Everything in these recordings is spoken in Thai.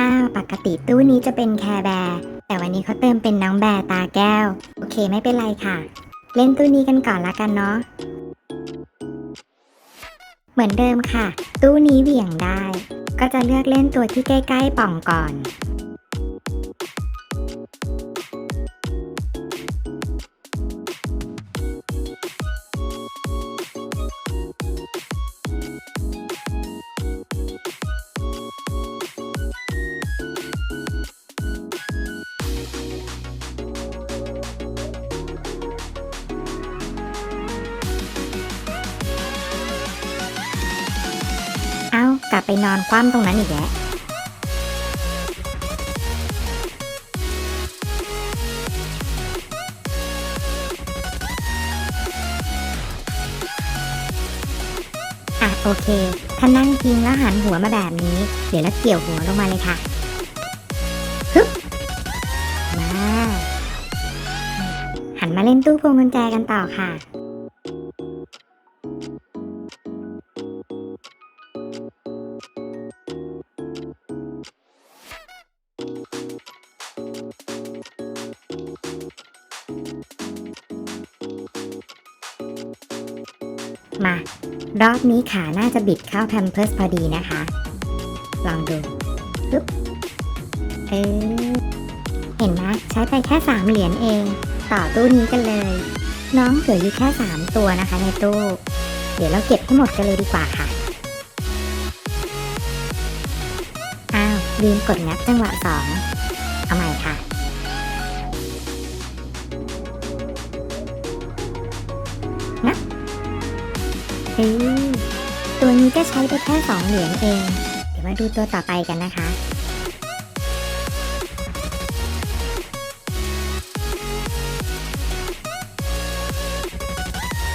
อ้าวปกติตู้นี้จะเป็นแคร์แบร์แต่วันนี้เขาเติมเป็นน้องแบร์ตาแก้ว โอเคไม่เป็นไรค่ะ เล่นตู้นี้กันก่อนละกันเนาะเหมือนเดิมค่ะ ตู้นี้เหวี่ยงได้ ก็จะเลือกเล่นตัวที่ใกล้ๆป่องก่อน กลับไปนอนคว่ำตรงนั้นอีกแล้วอะโอเค ถ้านั่งพิงแล้วหันหัวมาแบบนี้ เดี๋ยวแล้วเกี่ยวหัวลงมาเลยค่ะฮึบมาหันมาเล่นตู้พวงกุญแจกันต่อค่ะ มารอบนี้ขาน่าจะบิดเข้าแพมเพิร์สพอดีนะคะ ลองดูปึ๊บเออเห็นไหมใช้ไปแค่สามเหรียญเอง ต่อตู้นี้กันเลย น้องเหลืออยู่แค่สามตัวนะคะ ในตู้ เดี๋ยวเราเก็บให้หมดกันเลยดีกว่าค่ะอ้าวลืมกดงัดจังหวะสอง เออตัวนี้ก็ใช้ไปแค่สองเหรียญเอง เดี๋ยวมาดูตัวต่อไปกันนะคะ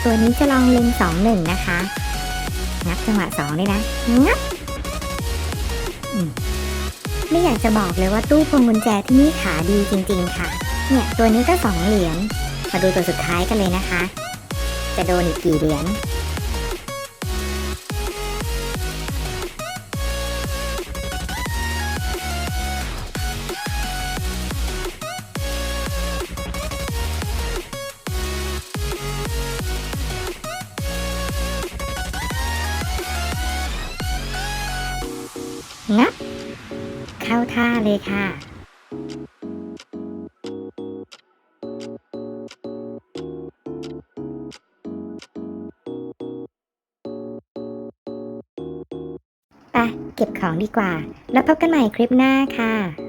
ตัวนี้จะลองเล็งสองหนึ่งนะคะ งับจังหวะสองเลยนะงับไม่อยากจะบอกเลยว่าตู้พวงกุญแจที่นี่ขาดีจริงๆค่ะ เนี่ยตัวนี้ก็สองเหรียญ มาดูตัวสุดท้ายกันเลยนะคะ จะโดนอีกกี่เหรียญ งับเข้าท่าเลยค่ะ ไปเก็บของดีกว่า แล้วพบกันใหม่คลิปหน้าค่ะ